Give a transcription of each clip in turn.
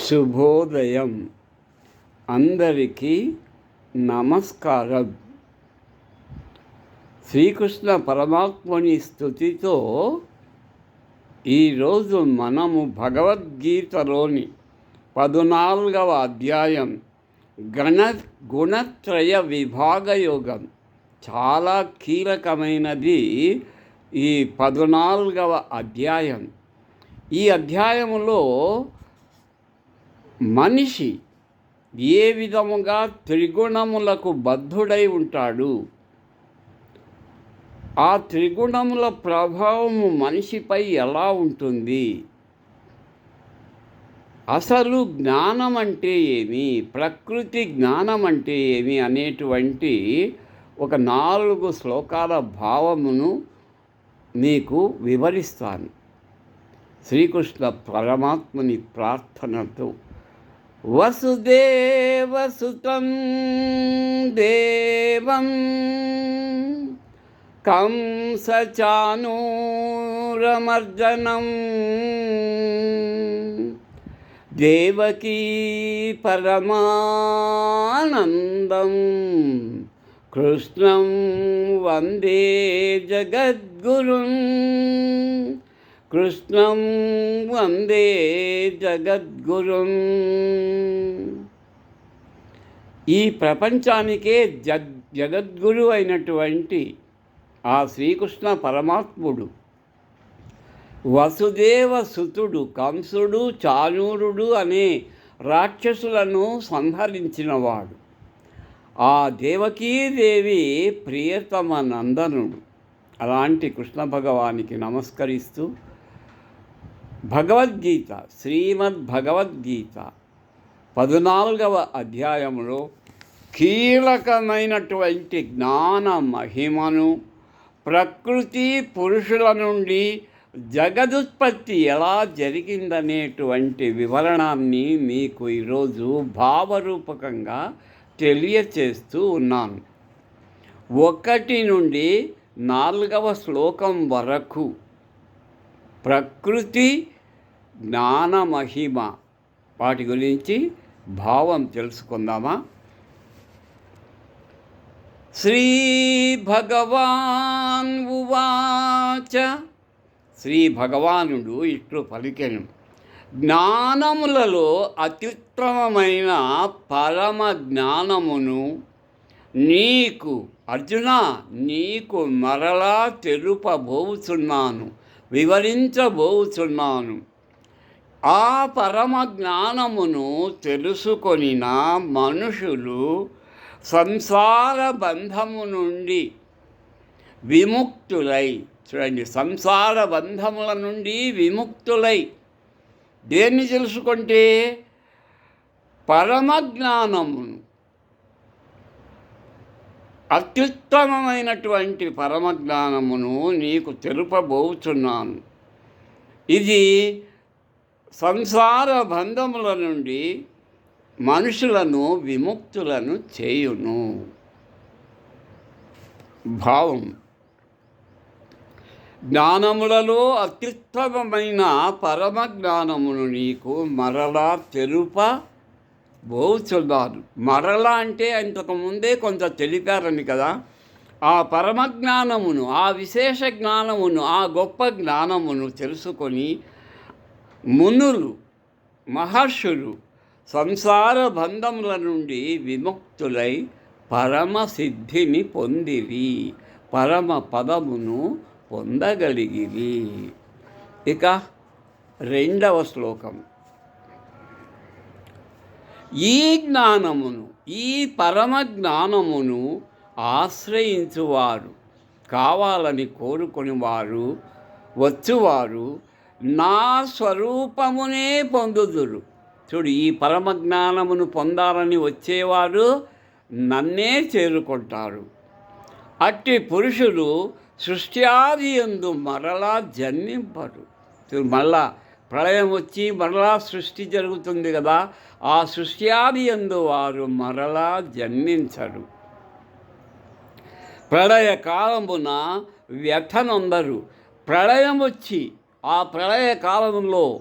శుభోదయం. అందరికీ నమస్కారం. శ్రీకృష్ణ పరమాత్మని స్థుతితో ఈరోజు మనము భగవద్గీతలోని పద్నాలుగవ అధ్యాయం గణ గుణత్రయ విభాగ యోగం చాలా కీలకమైనది ఈ పద్నాలుగవ అధ్యాయం. ఈ అధ్యాయములో మనిషి ఏ విధముగా త్రిగుణములకు బద్ధుడై ఉంటాడు? ఆ త్రిగుణముల ప్రభావము మనిషిపై ఎలా ఉంటుంది? అసలు జ్ఞానం అంటే ఏమి? ప్రకృతి జ్ఞానం అంటే ఏమి? అనేటువంటి ఒక నాలుగు శ్లోకాల భావమును మీకు వివరిస్తాను. శ్రీకృష్ణ పరమాత్మని ప్రార్థనతో. वसुदेवसुतं देवं। कं स चानूरमर्जनम् देवकी परमानन्दं। कृष्णं वंदे जगद्गुरुम्। కృష్ణం వందే జగద్గురుం. ఈ ప్రపంచానికే జగ్ జగద్గురు అయినటువంటి ఆ శ్రీకృష్ణ పరమాత్ముడు వసుదేవ సుతుడు కంసుడు చానూరుడు అనే రాక్షసులను సంహరించినవాడు. ఆ దేవకీదేవి ప్రియతమ నందనుడు. అలాంటి కృష్ణ భగవానికి నమస్కరిస్తూ భగవద్గీత శ్రీమద్ భగవద్గీత పద్నాలుగవ అధ్యాయంలో కీలకమైనటువంటి జ్ఞాన మహిమను ప్రకృతి పురుషుల నుండి జగదుత్పత్తి ఎలా జరిగిందనేటువంటి వివరణాన్ని మీకు ఈరోజు భావరూపకంగా తెలియచేస్తూ ఉన్నాను. ఒకటి నుండి నాలుగవ శ్లోకం వరకు ప్రకృతి జ్ఞాన మహిమ వాటి గురించి భావం తెలుసుకుందామా? శ్రీ భగవాన్ ఉవాచ. శ్రీ భగవానుడు ఇట్లు పలికెను. జ్ఞానములలో అత్యుత్తమమైన పరమ జ్ఞానమును నీకు అర్జున నీకు మరలా తెలుపబోచున్నాను వివరించబోచున్నాను. ఆ పరమ జ్ఞానమును తెలుసుకొనిన మనుషులు సంసార బంధము నుండి విముక్తులై చూడండి సంసార బంధముల నుండి విముక్తులై. దేన్ని తెలుసుకుంటే? పరమ జ్ఞానమును. అత్యుత్తమమైనటువంటి పరమజ్ఞానమును నీకు తెలుపబోచున్నాను. ఇది సంసార బంధముల నుండి మనుషులను విముక్తులను చేయును. భావం. జ్ఞానములలో అత్యుత్తమమైన పరమ జ్ఞానమును నీకు మరలా తెలుప బోచున్నారు మరలా అంటే ఇంతకుముందే కొంత తెలిపారని కదా. ఆ పరమ జ్ఞానమును ఆ విశేష జ్ఞానమును ఆ గొప్ప జ్ఞానమును తెలుసుకొని మునులు మహర్షులు సంసార బంధముల నుండి విముక్తులై పరమ సిద్ధిని పొందిరి పరమ పదమును పొందగలిగిరి. ఇక రెండవ శ్లోకం. ఈ జ్ఞానమును ఈ పరమ జ్ఞానమును ఆశ్రయించువారు కావాలని కోరుకునేవారు వచ్చువారు నా స్వరూపమునే పొందుదురు. చూడు ఈ పరమ జ్ఞానమును పొందాలని వచ్చేవారు నన్నే చేరుకుంటారు అట్టి పురుషులు సృష్ట్యాది ఎందు మరలా జన్మింపరు. చూడు మళ్ళా ప్రళయం వచ్చి మరలా సృష్టి జరుగుతుంది కదా ఆ సృష్ట్యాది ఎందు వారు మరలా జన్మించరు. ప్రళయ కాలమున వ్యథనొందరు ప్రళయం వచ్చి ఆ ప్రళయ కాలంలో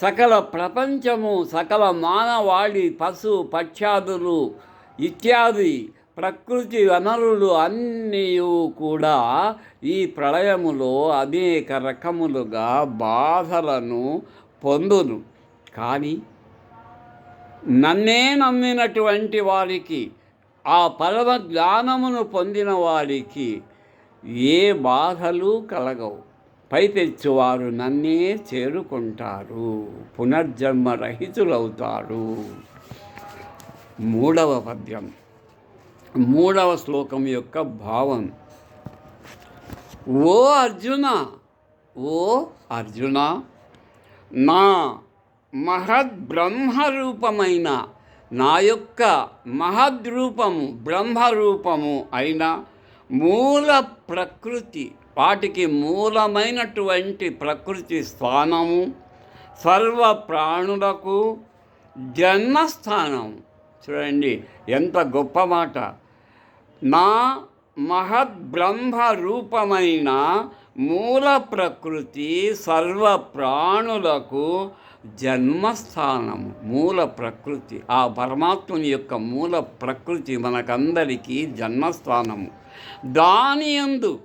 సకల ప్రపంచము సకల మానవాళి పశు పక్షాదులు ఇత్యాది ప్రకృతి వనరులు అన్నీ కూడా ఈ ప్రళయములో అనేక రకములుగా బాధలను పొందును. కానీ నన్నే నమ్మినటువంటి వారికి ఆ పరమ జ్ఞానమును పొందిన వారికి ఏ బాధలు కలగవు. పై తెచ్చువారు నన్నే చేరుకుంటారు పునర్జన్మ రహితులవుతారు. మూడవ పద్యం. మూడవ శ్లోకం యొక్క భావం. ఓ అర్జున ఓ అర్జున నా మహద్బ్రహ్మరూపమైన నా యొక్క మహద్రూపము బ్రహ్మరూపము అయిన మూల ప్రకృతి వాటికి మూలమైనటువంటి ప్రకృతి స్థానము సర్వ ప్రాణులకు జన్మస్థానం. చూడండి ఎంత గొప్ప మాట. నా మహద్బ్రహ్మ రూపమైన మూల ప్రకృతి సర్వ ప్రాణులకు జన్మస్థానము. మూల ప్రకృతి. ఆ పరమాత్ముని యొక్క మూల ప్రకృతి మనకందరికీ జన్మస్థానము. దాని యందు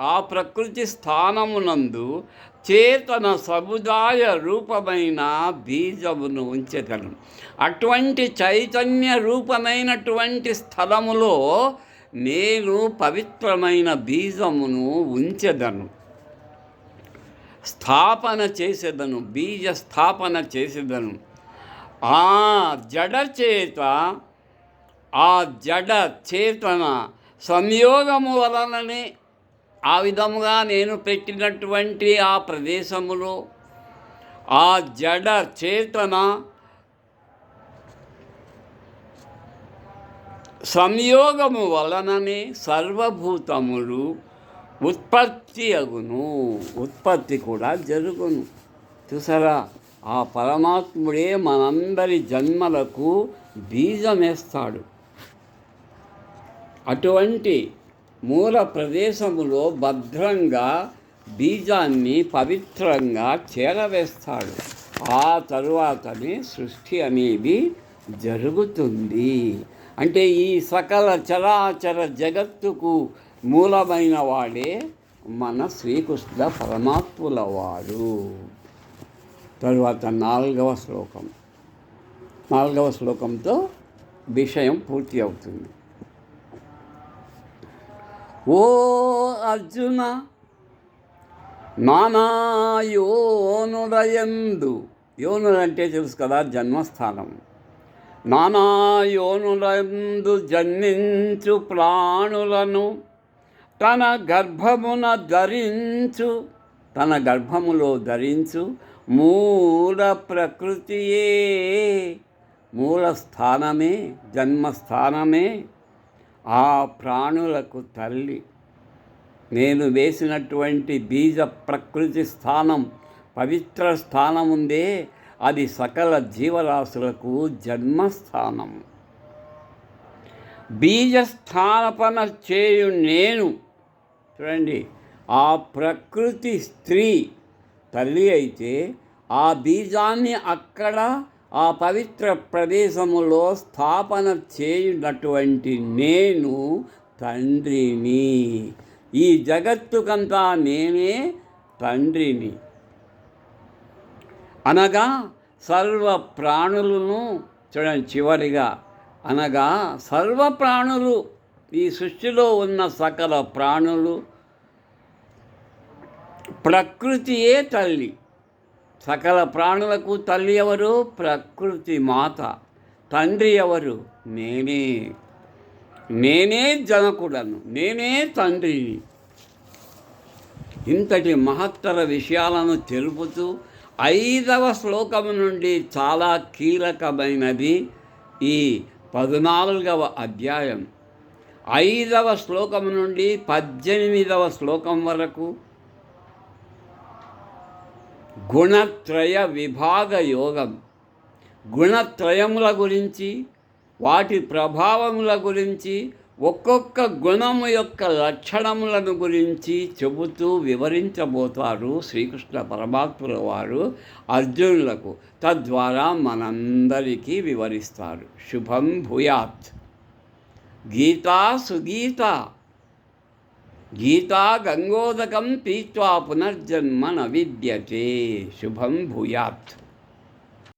ఆ ప్రకృతి స్థానమునందు చేతన సముదాయ రూపమైన బీజమును ఉంచగలను. అటువంటి చైతన్య రూపమైనటువంటి స్థలములో నేను పవిత్రమైన బీజమును ఉంచెదను. స్థాపన చేసేదను బీజ స్థాపన చేసేదను. ఆ జడ చేత ఆ జడ చేతన సంయోగము వలననే ఆ విధముగా నేను పెట్టినటువంటి ఆ ప్రదేశములో ఆ జడ చేతన సంయోగము వలననే సర్వభూతములు ఉత్పత్తి అగును. ఉత్పత్తి కూడా జరుగును. చూసారా? ఆ పరమాత్ముడే మనందరి జన్మలకు బీజమేస్తాడు. అటువంటి మూల ప్రదేశములో భద్రంగా బీజాన్ని పవిత్రంగా చేరవేస్తాడు. ఆ తరువాతనే సృష్టి అనేది జరుగుతుంది. అంటే ఈ సకల చరాచర జగత్తుకు మూలమైన వాడే మన శ్రీకృష్ణ పరమాత్ముల వాడు తరువాత నాలుగవ శ్లోకం. నాలుగవ శ్లోకంతో విషయం పూర్తి అవుతుంది. ఓ అర్జున నానా యోనుడయందు యోనుడు తెలుసు కదా జన్మస్థానం. నానా యోనులందు జన్మించు ప్రాణులను తన గర్భమున ధరించు తన గర్భములో ధరించు మూల ప్రకృతియే మూల స్థానమే జన్మస్థానమే. ఆ ప్రాణులకు తల్లి. నేను వేసినటువంటి బీజ ప్రకృతి స్థానం పవిత్ర స్థానం ఉందే అది సకల జీవరాశులకు జన్మస్థానం. బీజస్థాపన చేయు నేను చూడండి ఆ ప్రకృతి స్త్రీ తల్లి అయితే ఆ బీజాన్ని అక్కడ ఆ పవిత్ర ప్రదేశములో స్థాపన చేయునటువంటి నేను తండ్రిని. ఈ జగత్తుకంతా నేనే తండ్రిని. అనగా సర్వ ప్రాణులను చూడండి చివరిగా. అనగా సర్వ ప్రాణులు ఈ సృష్టిలో ఉన్న సకల ప్రాణులు ప్రకృతియే తల్లి. సకల ప్రాణులకు తల్లి ఎవరు? ప్రకృతి మాత. తండ్రి ఎవరు? నేనే. నేనే జనకుడను. నేనే తండ్రిని ఇంతటి మహత్తర విషయాలను తెలుపుతూ ఐదవ శ్లోకము నుండి చాలా కీలకమైనది ఈ పద్నాలుగవ అధ్యాయం. ఐదవ శ్లోకము నుండి పద్దెనిమిదవ శ్లోకం వరకు గుణత్రయ విభాగ యోగం గుణత్రయముల గురించి వాటి ప్రభావముల గురించి ఒక్కొక్క గుణము యొక్క లక్షణములను గురించి చెబుతూ వివరించబోతారు శ్రీకృష్ణ పరమాత్ముల వారు అర్జునులకు. తద్వారా మనందరికీ వివరిస్తారు. శుభం భూయాత్. గీతా సుగీత. గీతా గంగోదకం పీత్వా పునర్జన్మ న విద్యతే. శుభం భూయాత్.